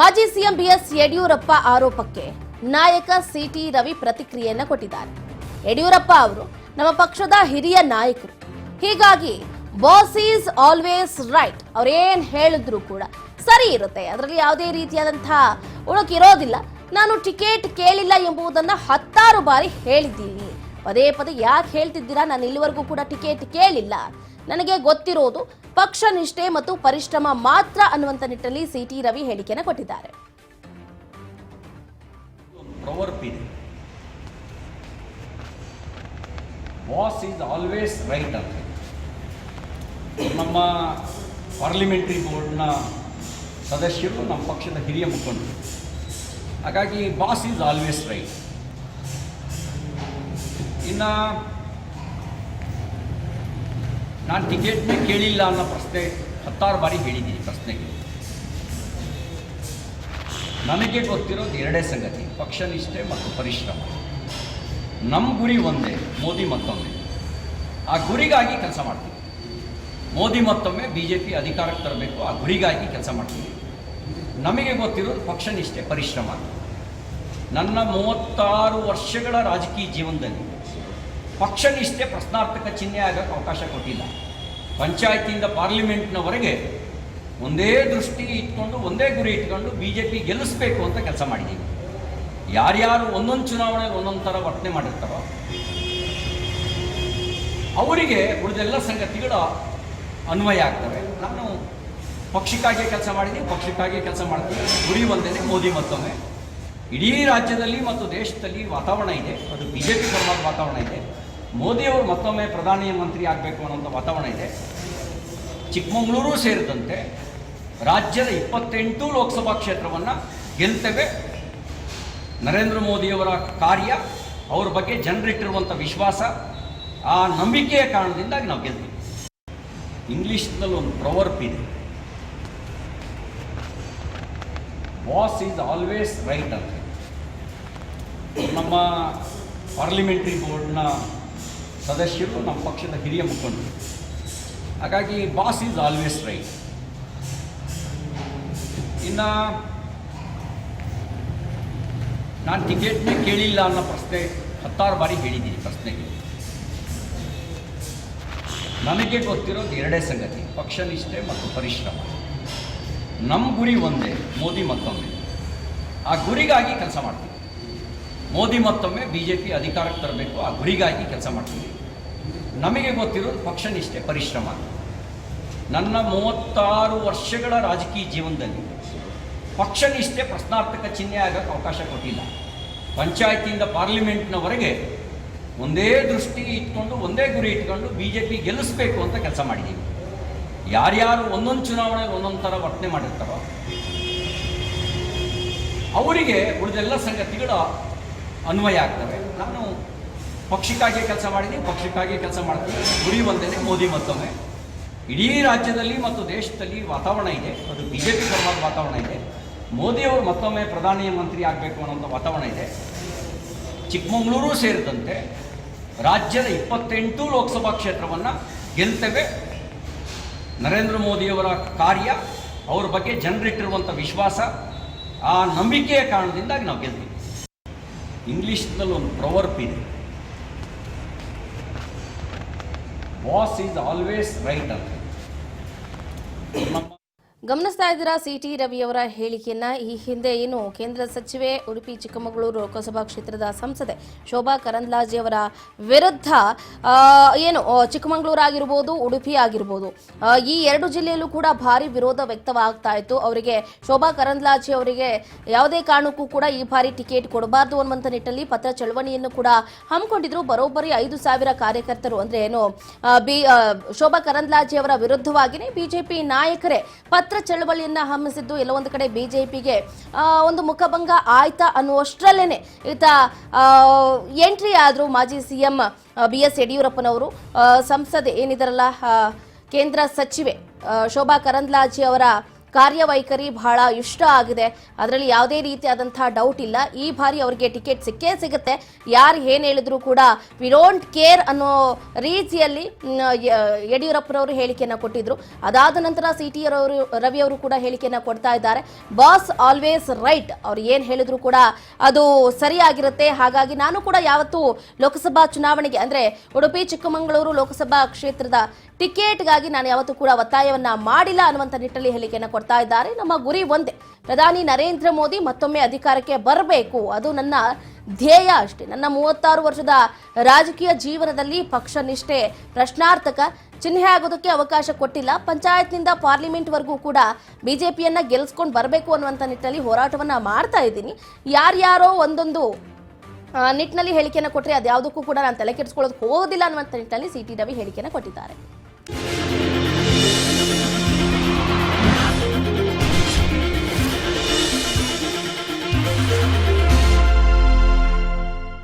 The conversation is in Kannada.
ಮಾಜಿ ಸಿಎಂ ಬಿಎಸ್ ಯಡಿಯೂರಪ್ಪ ಆರೋಪಕ್ಕೆ ನಾಯಕ ಸಿಟಿ ರವಿ ಪ್ರತಿಕ್ರಿಯೆಯನ್ನು ಕೊಟ್ಟಿದ್ದಾರೆ. ಯಡಿಯೂರಪ್ಪ ಅವರು ನಮ್ಮ ಪಕ್ಷದ ಹಿರಿಯ ನಾಯಕರು. ಹೀಗಾಗಿ ಬಾಸ್ ಈಸ್ ಆಲ್ವೇಸ್ ರೈಟ್ ಅವ್ರೇನ್ ಹೇಳಿದ್ರು ಕೂಡ ಸರಿ ಇರುತ್ತೆ. ಅದರಲ್ಲಿ ಯಾವುದೇ ರೀತಿಯಾದಂತಹ ಉಳುಕಿರೋದಿಲ್ಲ ನಾನು ಟಿಕೆಟ್ ಕೇಳಿಲ್ಲ ಎಂಬುದನ್ನು ಹತ್ತಾರು ಬಾರಿ ಹೇಳಿದ್ದೀನಿ. ಪದೇ ಪದೇ ಯಾಕೆ ಹೇಳ್ತಿದ್ದೀರಾ? ನಾನು ಇಲ್ಲಿವರೆಗೂ ಕೂಡ ಟಿಕೆಟ್ ಕೇಳಿಲ್ಲ. ನನಗೆ ಗೊತ್ತಿರೋದು ಪಕ್ಷ ನಿಷ್ಠೆ ಮತ್ತು ಪರಿಶ್ರಮ ಮಾತ್ರ ಅನ್ನುವಂಥ ನಿಟ್ಟಿನಲ್ಲಿ ಸಿಟಿ ರವಿ ಹೇಳಿಕೆಯನ್ನು ಕೊಟ್ಟಿದ್ದಾರೆ. ಈಸ್ ಆಲ್ವೇಸ್ ರೈಟ್ ಅಂತ. ನಮ್ಮ ಪಾರ್ಲಿಮೆಂಟ್ರಿ ಬೋರ್ಡ್ನ ಸದಸ್ಯರು ನಮ್ಮ ಪಕ್ಷದ ಹಿರಿಯ ಮುಖಂಡರು. ಹಾಗಾಗಿ ಬಾಸ್ ಈಸ್ ಆಲ್ವೇಸ್ ರೈಟ್ ಇನ್ನು ನಾನು ಟಿಕೆಟ್ನೇ ಕೇಳಿಲ್ಲ ಅನ್ನೋ ಪ್ರಶ್ನೆ ಹತ್ತಾರು ಬಾರಿ ಹೇಳಿದ್ದೀನಿ ಪ್ರಶ್ನೆಗೆ. ನನಗೆ ಗೊತ್ತಿರೋದು ಎರಡೇ ಸಂಗತಿ ಪಕ್ಷ ನಿಷ್ಠೆ ಮತ್ತು ಪರಿಶ್ರಮ. ನಮ್ಮ ಗುರಿ ಒಂದೇ, ಮೋದಿ ಮತ್ತೊಮ್ಮೆ. ಆ ಗುರಿಗಾಗಿ ಕೆಲಸ ಮಾಡ್ತೀವಿ. ಮೋದಿ ಮತ್ತೊಮ್ಮೆ ಬಿ ಜೆ ಪಿ ಅಧಿಕಾರಕ್ಕೆ ತರಬೇಕು, ಆ ಗುರಿಗಾಗಿ ಕೆಲಸ ಮಾಡ್ತೀವಿ. ನಮಗೆ ಗೊತ್ತಿರೋದು ಪಕ್ಷ ನಿಷ್ಠೆ ಪರಿಶ್ರಮ. ನನ್ನ ಮೂವತ್ತಾರು ವರ್ಷಗಳ ರಾಜಕೀಯ ಜೀವನದಲ್ಲಿ ಪಕ್ಷ ನಿಷ್ಠೆ ಪ್ರಶ್ನಾರ್ಥಕ ಚಿಹ್ನೆ ಆಗೋಕ್ಕೆ ಅವಕಾಶ ಕೊಟ್ಟಿಲ್ಲ. ಪಂಚಾಯತಿಯಿಂದ ಪಾರ್ಲಿಮೆಂಟ್ನವರೆಗೆ ಒಂದೇ ದೃಷ್ಟಿ ಇಟ್ಕೊಂಡು, ಒಂದೇ ಗುರಿ ಇಟ್ಕೊಂಡು ಬಿ ಜೆ ಪಿ ಗೆಲ್ಲಿಸ್ಬೇಕು ಅಂತ ಕೆಲಸ ಮಾಡಿದ್ದೀವಿ ಯಾರ್ಯಾರು ಒಂದೊಂದು ಚುನಾವಣೆ ಒಂದೊಂದು ಥರ ವರ್ತನೆ ಮಾಡಿರ್ತಾರೋ, ಅವರಿಗೆ ಉಳಿದೆಲ್ಲ ಸಂಗತಿಗಳು ಅನ್ವಯ ಆಗ್ತವೆ. ನಾನು ಪಕ್ಷಕ್ಕಾಗಿ ಕೆಲಸ ಮಾಡಿದ್ದೀನಿ ಪಕ್ಷಕ್ಕಾಗಿ ಕೆಲಸ ಮಾಡ್ತೀನಿ. ಗುರಿ ಒಂದೇ ಮೋದಿ ಮತ್ತೊಮ್ಮೆ. ಇಡೀ ರಾಜ್ಯದಲ್ಲಿ ಮತ್ತು ದೇಶದಲ್ಲಿ ವಾತಾವರಣ ಇದೆ. ಅದು ಬಿ ಜೆ ಪಿ ಪರವಾದ ವಾತಾವರಣ ಇದೆ. ಮೋದಿಯವರು ಮತ್ತೊಮ್ಮೆ ಪ್ರಧಾನಿ ಮಂತ್ರಿ ಆಗಬೇಕು ಅನ್ನೋಂಥ ವಾತಾವರಣ ಇದೆ. ಚಿಕ್ಕಮಗಳೂರು ಸೇರಿದಂತೆ ರಾಜ್ಯದ ಇಪ್ಪತ್ತೆಂಟು ಲೋಕಸಭಾ ಕ್ಷೇತ್ರವನ್ನು ಗೆಲ್ತೇವೆ. ನರೇಂದ್ರ ಮೋದಿಯವರ ಕಾರ್ಯ, ಅವ್ರ ಬಗ್ಗೆ ಜನರಿಟ್ಟಿರುವಂಥ ವಿಶ್ವಾಸ, ಆ ನಂಬಿಕೆಯ ಕಾರಣದಿಂದಾಗಿ ನಾವು ಗೆಲ್ತೀವಿ. ಇಂಗ್ಲೀಷ್ನಲ್ಲಿ ಒಂದು ಪ್ರವರ್ಪ್ ಇದೆ. ಬಾಸ್ ಈಸ್ ಆಲ್ವೇಸ್ ರೈಟ್ ಅಂತ. ನಮ್ಮ ಪಾರ್ಲಿಮೆಂಟ್ರಿ ಬೋರ್ಡ್ನ ಸದಸ್ಯರು ನಮ್ಮ ಪಕ್ಷದ ಹಿರಿಯ ಮುಖಂಡರು. ಹಾಗಾಗಿ ಬಾಸ್ ಈಸ್ ಆಲ್ವೇಸ್ ರೈಟ್ ಇನ್ನು ನಾನು ಟಿಕೆಟ್ನೇ ಕೇಳಿಲ್ಲ ಅನ್ನೋ ಪ್ರಶ್ನೆ ಹತ್ತಾರು ಬಾರಿ ಹೇಳಿದ್ದೀನಿ ಪ್ರಶ್ನೆಗೆ. ನನಗೆ ಗೊತ್ತಿರೋದು ಎರಡೇ ಸಂಗತಿ, ಪಕ್ಷ ನಿಷ್ಠೆ ಮತ್ತು ಪರಿಶ್ರಮ. ನಮ್ಮ ಗುರಿ ಒಂದೇ, ಮೋದಿ ಮತ್ತೊಮ್ಮೆ. ಆ ಗುರಿಗಾಗಿ ಕೆಲಸ ಮಾಡ್ತೀವಿ. ಮೋದಿ ಮತ್ತೊಮ್ಮೆ ಬಿ ಜೆ ಪಿ ಅಧಿಕಾರಕ್ಕೆ ತರಬೇಕು, ಆ ಗುರಿಗಾಗಿ ಕೆಲಸ ಮಾಡ್ತೀವಿ. ನಮಗೆ ಗೊತ್ತಿರೋದು ಪಕ್ಷ ನಿಷ್ಠೆ, ಪರಿಶ್ರಮ. ನನ್ನ ಮೂವತ್ತಾರು ವರ್ಷಗಳ ರಾಜಕೀಯ ಜೀವನದಲ್ಲಿ ಪಕ್ಷ ನಿಷ್ಠೆ ಪ್ರಶ್ನಾರ್ಥಕ ಚಿಹ್ನೆ ಆಗೋಕ್ಕೆ ಅವಕಾಶ ಕೊಟ್ಟಿಲ್ಲ. ಪಂಚಾಯತಿಯಿಂದ ಪಾರ್ಲಿಮೆಂಟ್ನವರೆಗೆ ಒಂದೇ ದೃಷ್ಟಿ ಇಟ್ಕೊಂಡು, ಒಂದೇ ಗುರಿ ಇಟ್ಕೊಂಡು ಬಿ ಜೆ ಪಿ ಗೆಲ್ಲಿಸ್ಬೇಕು ಅಂತ ಕೆಲಸ ಮಾಡಿದ್ದೀನಿ ಯಾರ್ಯಾರು ಒಂದೊಂದು ಚುನಾವಣೆ ಒಂದೊಂದು ಥರ ವರ್ತನೆ ಮಾಡಿರ್ತಾರೋ, ಅವರಿಗೆ ಉಳಿದೆಲ್ಲ ಸಂಗತಿಗಳು ಅನ್ವಯ ಆಗ್ತವೆ. ನಾನು ಪಕ್ಷಕ್ಕಾಗಿ ಕೆಲಸ ಮಾಡಿದ್ದೀನಿ ಪಕ್ಷಕ್ಕಾಗಿ ಕೆಲಸ ಮಾಡ್ತೀನಿ. ಗುರಿ ಒಂದೇನೆ ಮೋದಿ ಮತ್ತೊಮ್ಮೆ. ಇಡೀ ರಾಜ್ಯದಲ್ಲಿ ಮತ್ತು ದೇಶದಲ್ಲಿ ವಾತಾವರಣ ಇದೆ. ಅದು ಬಿ ಜೆ ಪಿ ಪರವಾದ ವಾತಾವರಣ ಇದೆ. ಮೋದಿಯವರು ಮತ್ತೊಮ್ಮೆ ಪ್ರಧಾನಿ ಮಂತ್ರಿ ಆಗಬೇಕು ಅನ್ನೋಂಥ ವಾತಾವರಣ ಇದೆ. ಚಿಕ್ಕಮಗಳೂರು ಸೇರಿದಂತೆ ರಾಜ್ಯದ ಇಪ್ಪತ್ತೆಂಟು ಲೋಕಸಭಾ ಕ್ಷೇತ್ರವನ್ನು ಗೆಲ್ತೇವೆ. ನರೇಂದ್ರ ಮೋದಿಯವರ ಕಾರ್ಯ, ಅವ್ರ ಬಗ್ಗೆ ಜನರಿಟ್ಟಿರುವಂಥ ವಿಶ್ವಾಸ, ಆ ನಂಬಿಕೆಯ ಕಾರಣದಿಂದಾಗಿ ನಾವು ಗೆಲ್ತೀವಿ. ಇಂಗ್ಲೀಷ್ನಲ್ಲಿ ಒಂದು ಪ್ರವರ್ಪ್ ಇದೆ. ಬಾಸ್ ಈಸ್ ಆಲ್ವೇಸ್ ರೈಟ್ ಅಂತ ನಮ್ಮ ಗಮನಿಸ್ತಾ ಇದ್ದೀರಾ? ಸಿಟಿ ರವಿಯವರ ಹೇಳಿಕೆಯನ್ನ. ಈ ಹಿಂದೆ ಏನು ಕೇಂದ್ರ ಸಚಿವೆ ಉಡುಪಿ, ಚಿಕ್ಕಮಗಳೂರು ಲೋಕಸಭಾ ಕ್ಷೇತ್ರದ ಸಂಸದೆ ಶೋಭಾ ಕರಂದ್ಲಾಜಿ ಅವರ ವಿರುದ್ಧ ಏನು ಚಿಕ್ಕಮಗಳೂರು ಆಗಿರ್ಬೋದು ಉಡುಪಿ ಆಗಿರ್ಬೋದು ಈ ಎರಡು ಜಿಲ್ಲೆಯಲ್ಲೂ ಕೂಡ ಭಾರಿ ವಿರೋಧ ವ್ಯಕ್ತವಾಗ್ತಾ ಇತ್ತು. ಅವರಿಗೆ ಶೋಭಾ ಕರಂದ್ಲಾಜೆ ಅವರಿಗೆ ಯಾವುದೇ ಕಾರಣಕ್ಕೂ ಕೂಡ ಈ ಬಾರಿ ಟಿಕೆಟ್ ಕೊಡಬಾರ್ದು ಅನ್ನುವಂಥ ನಿಟ್ಟಲ್ಲಿ ಪತ್ರ ಚಳವಳಿಯನ್ನು ಕೂಡ ಹಮ್ಮಿಕೊಂಡಿದ್ರು. ಬರೋಬ್ಬರಿ ಐದು ಸಾವಿರ ಕಾರ್ಯಕರ್ತರು ಅಂದ್ರೆ ಏನು ಬಿ ಶೋಭಾ ಕರಂದ್ಲಾಜೆ ಅವರ ವಿರುದ್ಧವಾಗಿಯೇ ಬಿಜೆಪಿ ನಾಯಕರೇ ಪತ್ರ ಚಳವಳಿಯನ್ನ ಹಮ್ಮಿಸಿದ್ದು ಎಲ್ಲ ಒಂದು ಕಡೆ ಬಿಜೆಪಿಗೆ ಒಂದು ಮುಖಭಂಗ ಆಯ್ತಾ ಅನ್ನುವಷ್ಟರಲ್ಲೇನೆ ಈತ ಎಂಟ್ರಿ ಆದ್ರು ಮಾಜಿ ಸಿಎಂ ಬಿ ಎಸ್ ಯಡಿಯೂರಪ್ಪನವರು. ಸಂಸದೆ ಏನಿದಾರಲ್ಲ ಕೇಂದ್ರ ಸಚಿವೆ ಶೋಭಾ ಕರಂದ್ಲಾಜಿ ಅವರ ಕಾರ್ಯವೈಖರಿ ಬಹಳ ಇಷ್ಟ ಆಗಿದೆ. ಅದರಲ್ಲಿ ಯಾವುದೇ ರೀತಿಯಾದಂತಹ ಡೌಟ್ ಇಲ್ಲ. ಈ ಬಾರಿ ಅವರಿಗೆ ಟಿಕೆಟ್ ಸಿಕ್ಕೇ ಸಿಗುತ್ತೆ. ಯಾರು ಏನು ಹೇಳಿದ್ರು ಕೂಡ ವಿ ಡೋಂಟ್ ಕೇರ್ ಅನ್ನೋ ರೀತಿಯಲ್ಲಿ ಯಡಿಯೂರಪ್ಪನವರು ಹೇಳಿಕೆಯನ್ನು ಕೊಟ್ಟಿದ್ರು. ಅದಾದ ನಂತರ ಸಿ ಟಿ ರವಿ ಅವರು ಕೂಡ ಹೇಳಿಕೆಯನ್ನು ಕೊಡ್ತಾ ಇದ್ದಾರೆ. ಬಾಸ್ ಆಲ್ವೇಸ್ ರೈಟ್ ಅವ್ರು ಏನು ಹೇಳಿದ್ರು ಕೂಡ ಅದು ಸರಿಯಾಗಿರುತ್ತೆ. ಹಾಗಾಗಿ ನಾನು ಕೂಡ ಯಾವತ್ತೂ ಲೋಕಸಭಾ ಚುನಾವಣೆಗೆ, ಅಂದ್ರೆ ಉಡುಪಿ, ಚಿಕ್ಕಮಗಳೂರು ಲೋಕಸಭಾ ಕ್ಷೇತ್ರದ ಟಿಕೆಟ್ಗಾಗಿ ನಾನು ಯಾವತ್ತೂ ಕೂಡ ಒತ್ತಾಯವನ್ನ ಮಾಡಿಲ್ಲ ಅನ್ನುವಂಥ ನಿಟ್ಟಲ್ಲಿ ಹೇಳಿಕೆಯನ್ನು ಕೊಡ್ತಾ ಇದ್ದಾರೆ. ನಮ್ಮ ಗುರಿ ಒಂದೇ. ಪ್ರಧಾನಿ ನರೇಂದ್ರ ಮೋದಿ ಮತ್ತೊಮ್ಮೆ ಅಧಿಕಾರಕ್ಕೆ ಬರಬೇಕು. ಅದು ನನ್ನ ಧ್ಯೇಯ ಅಷ್ಟೇ. ನನ್ನ ಮೂವತ್ತಾರು ವರ್ಷದ ರಾಜಕೀಯ ಜೀವನದಲ್ಲಿ ಪಕ್ಷ ನಿಷ್ಠೆ ಪ್ರಶ್ನಾರ್ಥಕ. ಚಿಹ್ನೆ ಆಗೋದಕ್ಕೆ ಅವಕಾಶ ಕೊಟ್ಟಿಲ್ಲ. ಪಂಚಾಯತ್ನಿಂದ ಪಾರ್ಲಿಮೆಂಟ್ವರೆಗೂ ಕೂಡ ಬಿಜೆಪಿಯನ್ನ ಗೆಲ್ಸ್ಕೊಂಡು ಬರಬೇಕು ಅನ್ನುವಂಥ ನಿಟ್ಟಿನಲ್ಲಿ ಹೋರಾಟವನ್ನ ಮಾಡ್ತಾ ಇದ್ದೀನಿ. ಯಾರ್ಯಾರೋ ಒಂದೊಂದು ನಿಟ್ಟಿನಲ್ಲಿ ಹೇಳಿಕೆಯನ್ನು ಕೊಟ್ಟರೆ ಅದ್ಯಾವುದಕ್ಕೂ ಕೂಡ ನಾನು ತಲೆ ಕೆಡಿಸ್ಕೊಳ್ಳೋದಕ್ಕೆ ಹೋಗೋದಿಲ್ಲ ಅನ್ನುವಂಥ ನಿಟ್ಟಿನಲ್ಲಿ ಸಿ ಟಿ ರವಿ ಹೇಳಿಕೆಯನ್ನು ಕೊಟ್ಟಿದ್ದಾರೆ.